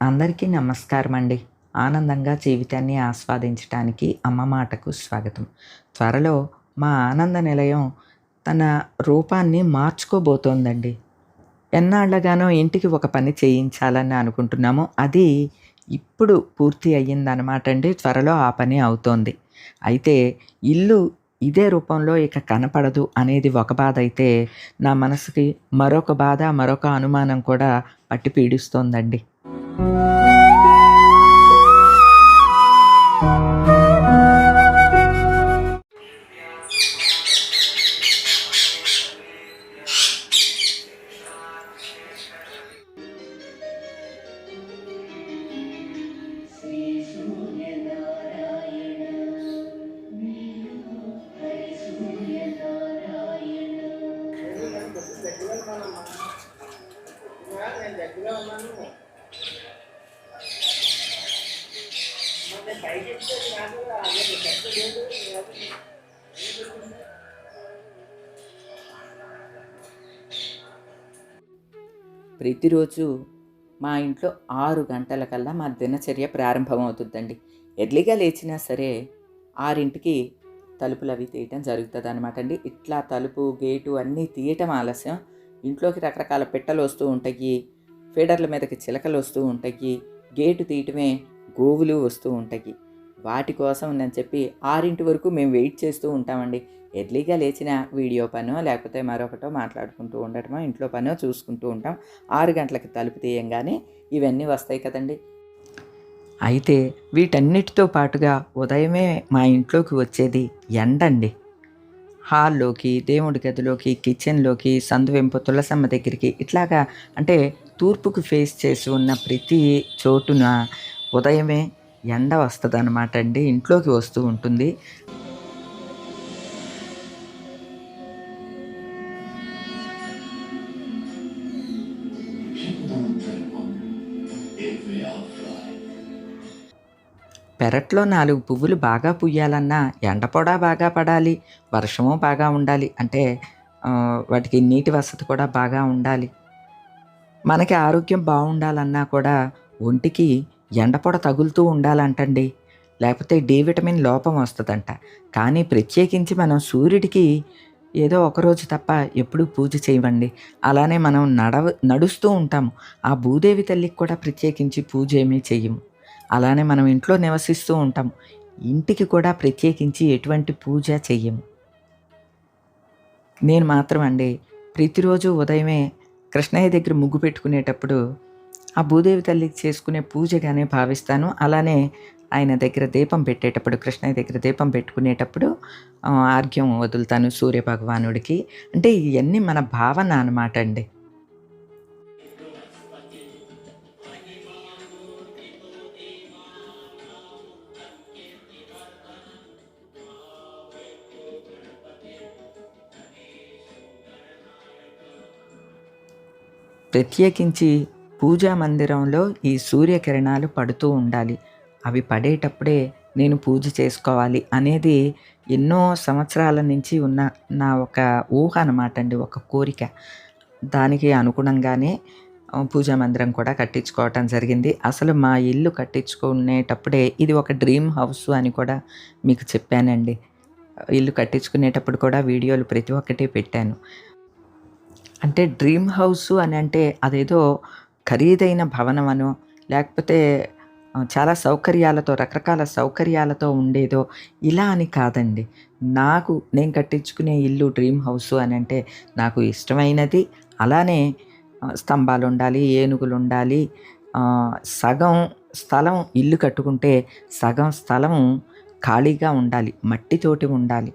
అందరికీ నమస్కారం అండి ఆనందంగా జీవితాన్ని ఆస్వాదించడానికి అమ్మ మాటకు స్వాగతం. త్వరలో మా ఆనంద నిలయం తన రూపాన్ని మార్చుకోబోతోందండి. ఎన్నాళ్ళగానో ఇంటికి ఒక పని చేయించాలని అనుకుంటున్నాము అది ఇప్పుడు పూర్తి అయ్యిందనమాట అండి త్వరలో ఆ పని అవుతోంది. అయితే ఇల్లు ఇదే రూపంలో ఇక కనపడదు అనేది ఒక బాధ అయితే నా మనసుకి మరొక బాధ మరొక అనుమానం కూడా పట్టి పీడిస్తోందండి. Thank you. ప్రతిరోజు మా ఇంట్లో ఆరు గంటలకల్లా మా దినచర్య ప్రారంభమవుతుందండి. ఎర్లీగా లేచినా సరే ఆరింటికి తలుపులు అవి తీయటం జరుగుతుంది అనమాట అండి ఇట్లా తలుపు గేటు అన్నీ తీయటం ఆలస్యం. ఇంట్లోకి రకరకాల పిట్టలు వస్తూ ఉంటాయి. ఫీడర్ల మీదకి చిలకలు వస్తూ ఉంటాయి. గేటు తీయటమే గోవులు వస్తూ ఉంటాయి. వాటి కోసం నేను చెప్పి ఆరింటి వరకు మేము వెయిట్ చేస్తూ ఉంటామండి. ఎర్లీగా లేచిన వీడియో పనో లేకపోతే మరొకటో మాట్లాడుకుంటూ ఉండటమో ఇంట్లో పనో చూసుకుంటూ ఉంటాం. ఆరు గంటలకి తలుపు తీయంగానే ఇవన్నీ వస్తాయి కదండి. అయితే వీటన్నిటితో పాటుగా ఉదయమే మా ఇంట్లోకి వచ్చేది ఎండండి. హాల్లోకి దేవుడి గదిలోకి కిచెన్లోకి సందువెంపు తులసమ్మ దగ్గరికి ఇట్లాగా అంటే తూర్పుకు ఫేస్ చేసి ఉన్న ప్రతి చోటున ఉదయమే ఎండ వస్తుంది అనమాట అండి. ఇంట్లోకి వస్తూ ఉంటుంది. పెరట్లో నాలుగు పువ్వులు బాగా పుయ్యాలన్నా ఎండపొడ బాగా పడాలి వర్షము బాగా ఉండాలి అంటే వాటికి నీటి వసతి కూడా బాగా ఉండాలి. మనకి ఆరోగ్యం బాగుండాలన్నా కూడా ఒంటికి ఎండపొడ తగులుతూ ఉండాలంటండి. లేకపోతే డి విటమిన్ లోపం వస్తుందంట. కానీ ప్రత్యేకించి మనం సూర్యుడికి ఏదో ఒకరోజు తప్ప ఎప్పుడూ పూజ చేయమండి. అలానే మనం నడవ నడుస్తూ ఉంటాము. ఆ భూదేవి తల్లికి కూడా ప్రత్యేకించి పూజ ఏమీ చెయ్యము. అలానే మనం ఇంట్లో నివసిస్తూ ఉంటాం. ఇంటికి కూడా ప్రత్యేకించి ఎటువంటి పూజ చెయ్యము. నేను మాత్రం అండి ప్రతిరోజు ఉదయమే కృష్ణయ్య దగ్గర ముగ్గు పెట్టుకునేటప్పుడు ఆ భూదేవి తల్లికి చేసుకునే పూజగానే భావిస్తాను. అలానే ఆయన దగ్గర దీపం పెట్టేటప్పుడు కృష్ణయ్య దగ్గర దీపం పెట్టుకునేటప్పుడు ఆర్ఘ్యం వదులుతాను సూర్య భగవానుడికి అంటే ఇవన్నీ మన భావన అనమాట అండి. ప్రత్యేకించి పూజా మందిరంలో ఈ సూర్యకిరణాలు పడుతూ ఉండాలి. అవి పడేటప్పుడే నేను పూజ చేసుకోవాలి అనేది ఎన్నో సంవత్సరాల నుంచి ఉన్న నా ఒక ఊహ అనమాట అండి ఒక కోరిక. దానికి అనుగుణంగానే పూజా మందిరం కూడా కట్టించుకోవటం జరిగింది. అసలు మా ఇల్లు కట్టించుకునేటప్పుడే ఇది ఒక డ్రీమ్ హౌస్ అని కూడా మీకు చెప్పానండి. ఇల్లు కట్టించుకునేటప్పుడు కూడా వీడియోలు ప్రతి ఒక్కటి పెట్టాను. అంటే డ్రీమ్ హౌస్ అని అంటే అదేదో ఖరీదైన భవనమనో లేకపోతే చాలా సౌకర్యాలతో రకరకాల సౌకర్యాలతో ఉండేదో ఇలా అని కాదండి. నాకు నేను కట్టించుకునే ఇల్లు డ్రీమ్ హౌస్ అని అంటే నాకు ఇష్టమైనది. అలానే స్తంభాలు ఉండాలి ఏనుగులు ఉండాలి సగం స్థలం ఇల్లు కట్టుకుంటే సగం స్థలం ఖాళీగా ఉండాలి మట్టితోటి ఉండాలి.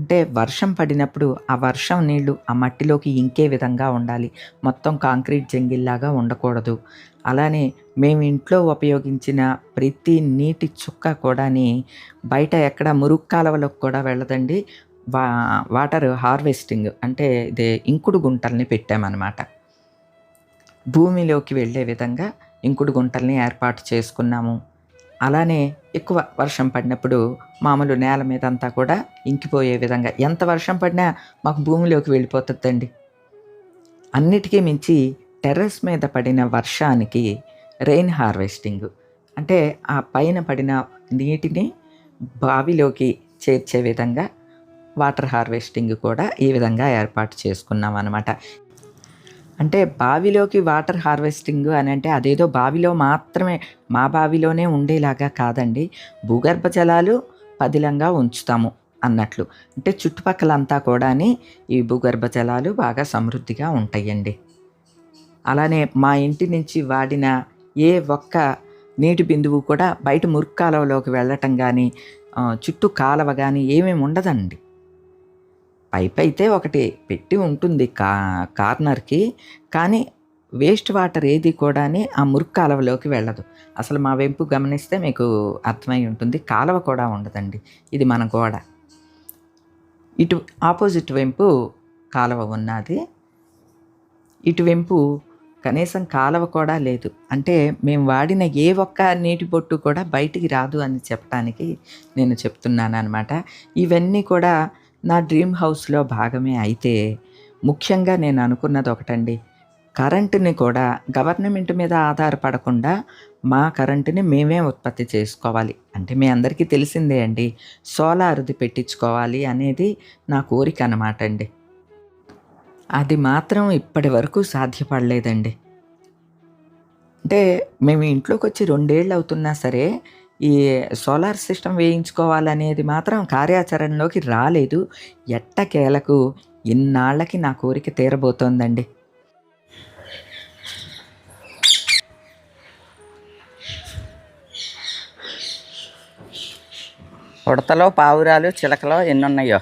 అంటే వర్షం పడినప్పుడు ఆ వర్షం నీళ్ళు ఆ మట్టిలోకి ఇంకే విధంగా ఉండాలి. మొత్తం కాంక్రీట్ జంగిల్లాగా ఉండకూడదు. అలానే మేము ఇంట్లో ఉపయోగించిన ప్రతి నీటి చుక్క కూడాని బయట ఎక్కడ మురుగు కాలువలకు కూడా వెళ్ళదండి. వా వాటర్ హార్వెస్టింగ్ అంటే ఇది ఇంకుడు గుంటల్ని పెట్టామన్నమాట. భూమిలోకి వెళ్ళే విధంగా ఇంకుడు గుంటల్ని ఏర్పాటు చేసుకున్నాము. అలానే ఎక్కువ వర్షం పడినప్పుడు మామూలు నేల మీద అంతా కూడా ఇంకిపోయే విధంగా. ఎంత వర్షం పడినా మాకు భూమిలోకి వెళ్ళిపోతుందండి. అన్నిటికీ మించి టెర్రస్ మీద పడిన వర్షానికి రెయిన్ హార్వెస్టింగ్ అంటే ఆ పైన పడిన నీటిని బావిలోకి చేర్చే విధంగా వాటర్ హార్వెస్టింగ్ కూడా ఈ విధంగా ఏర్పాటు చేసుకున్నాం అనమాట అంటే బావిలోకి వాటర్ హార్వెస్టింగ్ అని అంటే అదేదో బావిలో మాత్రమే మా బావిలోనే ఉండేలాగా కాదండి. భూగర్భ జలాలు పదిలంగా ఉంచుతాము అన్నట్లు. అంటే చుట్టుపక్కలంతా కూడా ఈ భూగర్భ జలాలు బాగా సమృద్ధిగా ఉంటాయండి. అలానే మా ఇంటి నుంచి వాడిన ఏ ఒక్క నీటి బిందువు కూడా బయట మురుగు వెళ్ళటం కానీ చుట్టూ కాలువ కానీ ఏమేమి ఉండదండి. పైప్ అయితే ఒకటి పెట్టి ఉంటుంది కా కార్నర్కి కానీ వేస్ట్ వాటర్ ఏది కూడా ఆ మురుగు కాలువలోకి వెళ్ళదు. అసలు మా వెంపు గమనిస్తే మీకు అర్థమై ఉంటుంది కాలువ కూడా ఉండదండి ఇది మన గోడ. ఇటు ఆపోజిట్ వెంపు కాలువ ఉన్నది. వెంపు కనీసం కాలువ కూడా లేదు. అంటే మేము వాడిన ఏ ఒక్క నీటి బొట్టు కూడా బయటికి రాదు అని చెప్పడానికి నేను చెప్తున్నాను అనమాట ఇవన్నీ కూడా నా డ్రీమ్ హౌస్లో భాగమే అయితే ముఖ్యంగా నేను అనుకున్నది ఒకటండి. కరెంటుని కూడా గవర్నమెంట్ మీద ఆధారపడకుండా మా కరెంటుని మేమే ఉత్పత్తి చేసుకోవాలి. అంటే మీ అందరికీ తెలిసిందే అండి సోలార్ది పెట్టించుకోవాలి అనేది నా కోరిక అనమాట అండి అది మాత్రం ఇప్పటి వరకు సాధ్యపడలేదండి. అంటే మేము ఇంట్లోకి వచ్చి రెండేళ్ళు అవుతున్నా సరే ఈ సోలార్ సిస్టమ్ వేయించుకోవాలనేది మాత్రం కార్యాచరణలోకి రాలేదు. ఎట్టకేలకు ఇన్నాళ్ళకి నా కోరిక తీరబోతోందండి. ఉడతలో పావురాలు చిలకలో ఎన్నున్నాయో?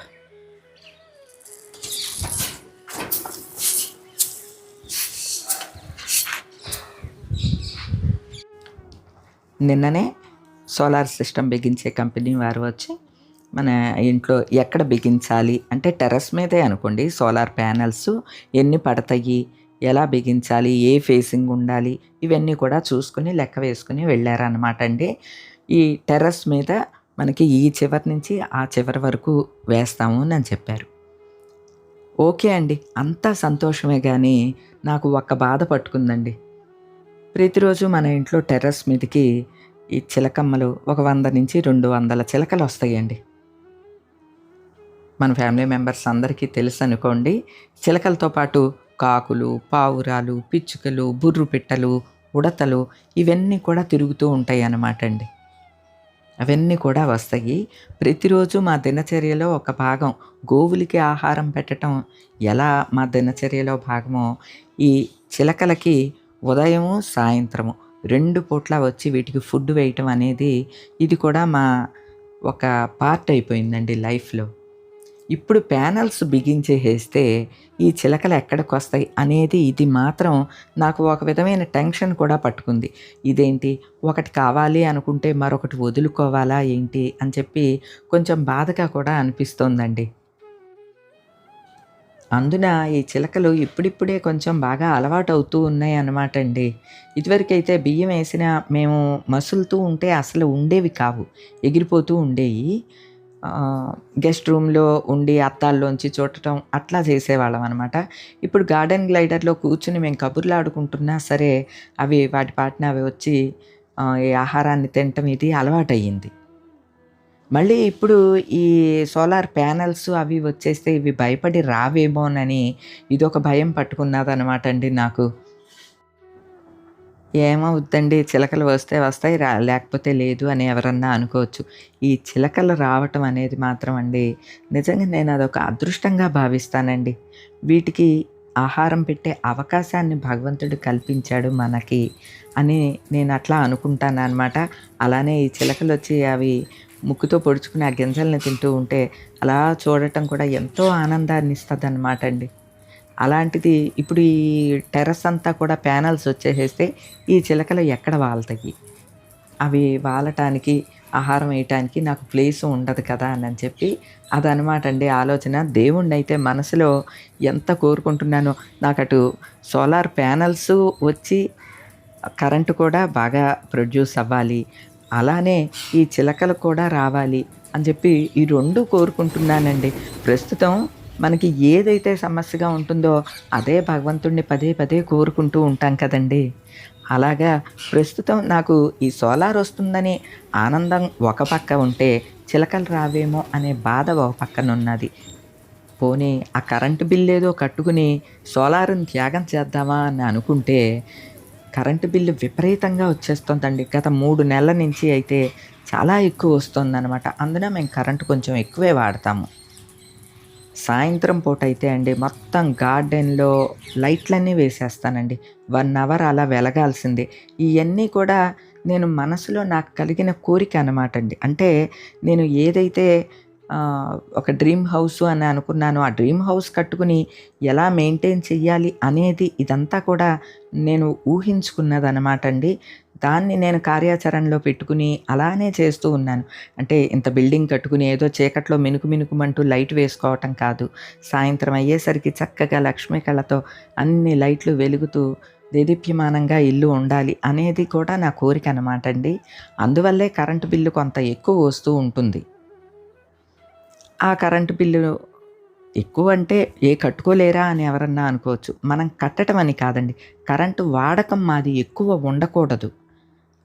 నిన్ననే సోలార్ సిస్టమ్ బిగించే కంపెనీ వారు వచ్చి మన ఇంట్లో ఎక్కడ బిగించాలి? అంటే టెర్రస్ మీదే అనుకోండి సోలార్ ప్యానల్స్ ఎన్ని పడతాయి? ఎలా బిగించాలి? ఏ ఫేసింగ్ ఉండాలి? ఇవన్నీ కూడా చూసుకుని లెక్క వేసుకుని వెళ్ళారనమాట అండి. ఈ టెర్రస్ మీద మనకి ఈ చివరి నుంచి ఆ చివరి వరకు వేస్తాము అని చెప్పారు. ఓకే అండి. అంతా సంతోషమే కానీ నాకు ఒక్క బాధ పట్టుకుందండి. ప్రతిరోజు మన ఇంట్లో టెర్రస్ మీదకి ఈ చిలకమ్మలు ఒక వంద నుంచి రెండు వందల చిలకలు వస్తాయండి. మన ఫ్యామిలీ మెంబర్స్ అందరికీ తెలుసు అనుకోండి చిలకలతో పాటు కాకులు పావురాలు పిచ్చుకలు బుర్రు పిట్టలు ఉడతలు ఇవన్నీ కూడా తిరుగుతూ ఉంటాయి అన్నమాట అండి. అవన్నీ కూడా వస్తాయి. ప్రతిరోజు మా దినచర్యలో ఒక భాగం గోవులకి ఆహారం పెట్టడం ఎలా మా దినచర్యలో భాగమో ఈ చిలకలకి ఉదయము సాయంత్రము రెండు పూట్ల వచ్చి వీటికి ఫుడ్ వేయటం అనేది ఇది కూడా మా ఒక పార్ట్ అయిపోయిందండి లైఫ్లో ఇప్పుడు ప్యానల్స్ బిగించేసేస్తే ఈ చిలకలు ఎక్కడికి వస్తాయి అనేది ఇది మాత్రం నాకు ఒక విధమైన టెన్షన్ కూడా పట్టుకుంది. ఇదేంటి? ఒకటి కావాలి అనుకుంటే మరొకటి వదులుకోవాలా ఏంటి? అని చెప్పి కొంచెం బాధగా కూడా అనిపిస్తోందండి. అందున ఈ చిలకలు ఇప్పుడిప్పుడే కొంచెం బాగా అలవాటు అవుతూ ఉన్నాయి అన్నమాట అండి. ఇదివరకైతే బియ్యం వేసిన మేము మసులుతూ ఉంటే అసలు ఉండేవి కావు. ఎగిరిపోతూ ఉండేవి గెస్ట్ రూమ్లో ఉండి అత్తాల్లోంచి చూడటం అట్లా చేసేవాళ్ళం అనమాట ఇప్పుడు గార్డెన్ గ్లైడర్లో కూర్చుని మేము కబుర్లు ఆడుకుంటున్నా సరే అవి వాటి పాటిన అవి వచ్చి ఈ ఆహారాన్ని తినటం ఇది అలవాటయ్యింది. మళ్ళీ ఇప్పుడు ఈ సోలార్ ప్యానల్స్ అవి వచ్చేస్తే ఇవి భయపడి రావేమోనని ఇదొక భయం పట్టుకున్నదనమాట అండి నాకు. ఏమవుద్దండి చిలకలు వస్తే వస్తాయి రా లేకపోతే లేదు అని ఎవరన్నా అనుకోవచ్చు. ఈ చిలకలు రావటం అనేది మాత్రం అండి నిజంగా నేను అదొక అదృష్టంగా భావిస్తానండి. వీటికి ఆహారం పెట్టే అవకాశాన్ని భగవంతుడు కల్పించాడు మనకి అని నేను అట్లా అనుకుంటాను అనమాట అలానే ఈ చిలకలు వచ్చి అవి ముక్కుతో పొడుచుకుని ఆ గింజల్ని తింటూ ఉంటే అలా చూడటం కూడా ఎంతో ఆనందాన్ని ఇస్తుంది అనమాట అండి. అలాంటిది ఇప్పుడు ఈ టెర్రస్ అంతా కూడా ప్యానల్స్ వచ్చేసేస్తే ఈ చిలకలు ఎక్కడ వాళ్తాయి? అవి వాలటానికి ఆహారం వేయటానికి నాకు ప్లేస్ ఉండదు కదా అని చెప్పి అదనమాట అండి ఆలోచన. దేవుణ్ణి అయితే మనసులో ఎంత కోరుకుంటున్నానో నాకు అటు సోలార్ ప్యానల్స్ వచ్చి కరెంటు కూడా బాగా ప్రొడ్యూస్ అవ్వాలి. అలానే ఈ చిలకలు కూడా రావాలి అని చెప్పి ఈ రెండు కోరుకుంటున్నానండి. ప్రస్తుతం మనకి ఏదైతే సమస్యగా ఉంటుందో అదే భగవంతుడిని పదే పదే కోరుకుంటూ ఉంటాం కదండి. అలాగా ప్రస్తుతం నాకు ఈ సోలార్ వస్తుందని ఆనందం ఒక పక్క ఉంటే చిలకలు రావేమో అనే బాధ ఒక పక్కనున్నది. పోనీ ఆ కరెంటు బిల్లు ఏదో కట్టుకుని సోలార్ని త్యాగం చేద్దామా అని అనుకుంటే కరెంటు బిల్లు విపరీతంగా వచ్చేస్తుందండి. గత మూడు నెలల నుంచి అయితే చాలా ఎక్కువ వస్తుందన్నమాట. అందున మేము కరెంటు కొంచెం ఎక్కువే వాడతాము. సాయంత్రం పూట అయితే అండి మొత్తం గార్డెన్లో లైట్లన్నీ వేసేస్తానండి. వన్ అవర్ అలా వెలగాల్సిందే. ఇవన్నీ కూడా నేను మనసులో నాకు కలిగిన కోరిక అనమాట అండి. అంటే నేను ఏదైతే ఒక డ్రీమ్ హౌస్ అని అనుకున్నాను. ఆ డ్రీమ్ హౌస్ కట్టుకుని ఎలా మెయింటైన్ చెయ్యాలి అనేది ఇదంతా కూడా నేను ఊహించుకున్నది అనమాట అండి. దాన్ని నేను కార్యాచరణలో పెట్టుకుని అలానే చేస్తూ ఉన్నాను. అంటే ఇంత బిల్డింగ్ కట్టుకుని ఏదో చీకట్లో మినుకు మినుకుమంటూ లైట్ వేసుకోవటం కాదు. సాయంత్రం అయ్యేసరికి చక్కగా లక్ష్మీ కళతో అన్ని లైట్లు వెలుగుతూ దేదీప్యమానంగా ఇల్లు ఉండాలి అనేది కూడా నా కోరిక అనమాట అండి. అందువల్లే కరెంటు బిల్లు కొంత ఎక్కువ వస్తూ ఉంటుంది. ఆ కరెంటు బిల్లు ఎక్కువ అంటే ఏ కట్టుకోలేరా అని ఎవరన్నా అనుకోవచ్చు. మనం కట్టడం అని కాదండి. కరెంటు వాడకం మాది ఎక్కువ ఉండకూడదు.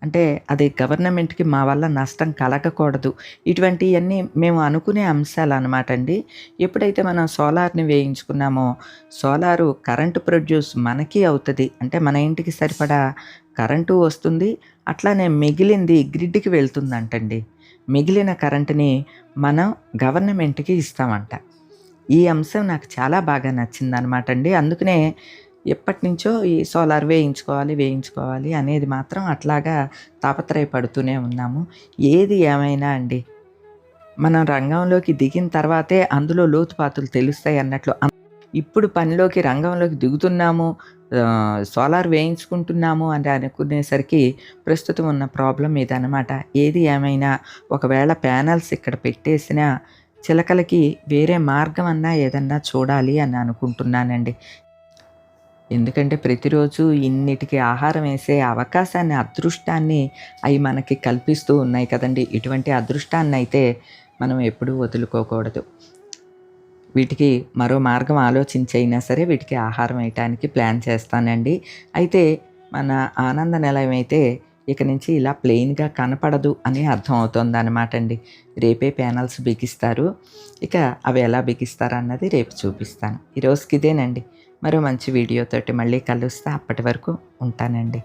అంటే అది గవర్నమెంట్కి మా వల్ల నష్టం కలగకూడదు. ఇటువంటివన్నీ మేము అనుకునే అంశాలు అనమాట అండి. ఎప్పుడైతే మనం సోలార్ని వేయించుకున్నామో సోలారు కరెంటు ప్రొడ్యూస్ మనకి అవుతుంది. అంటే మన ఇంటికి సరిపడా కరెంటు వస్తుంది. అట్లానే మిగిలింది గ్రిడ్కి వెళ్తుందంటండి. మిగిలిన కరెంటుని మనం గవర్నమెంట్కి ఇస్తామంట. ఈ అంశం నాకు చాలా బాగా నచ్చింది అనమాట అండి. అందుకనే ఎప్పటి నుంచో ఈ సోలార్ వేయించుకోవాలి వేయించుకోవాలి అనేది మాత్రం అట్లాగా తాపత్రయపడుతూనే ఉన్నాము. ఏది ఏమైనా అండి మనం రంగంలోకి దిగిన తర్వాతే అందులో లోతుపాతులు తెలుస్తాయి అన్నట్లు ఇప్పుడు పనిలోకి రంగంలోకి దిగుతున్నాము సోలార్ వేయించుకుంటున్నాము అని అనుకునేసరికి ప్రస్తుతం ఉన్న ప్రాబ్లం ఇదనమాట ఏది ఏమైనా ఒకవేళ ప్యానల్స్ ఇక్కడ పెట్టేసినా చిలకలకి వేరే మార్గం అన్నా ఏదన్నా చూడాలి అని అనుకుంటున్నానండి. ఎందుకంటే ప్రతిరోజు ఇన్నిటికి ఆహారం వేసే అవకాశాన్ని అదృష్టాన్ని అవి మనకి కల్పిస్తూ ఉన్నాయి కదండి. ఇటువంటి అదృష్టాన్ని అయితే మనం ఎప్పుడూ వదులుకోకూడదు. వీటికి మరో మార్గం ఆలోచించైనా సరే వీటికి ఆహారం వేయటానికి ప్లాన్ చేస్తానండి. అయితే మన ఆనంద నిలయం అయితే ఇక నుంచి ఇలా ప్లెయిన్గా కనపడదు అని అర్థం అవుతుంది అనమాట అండి. రేపే ప్యానల్స్ బిగిస్తారు. ఇక అవి ఎలా బిగిస్తారు అన్నది రేపు చూపిస్తాను. ఈరోజుకి ఇదేనండి. మరో మంచి వీడియోతోటి మళ్ళీ కలుస్తా. అప్పటి వరకు ఉంటానండి.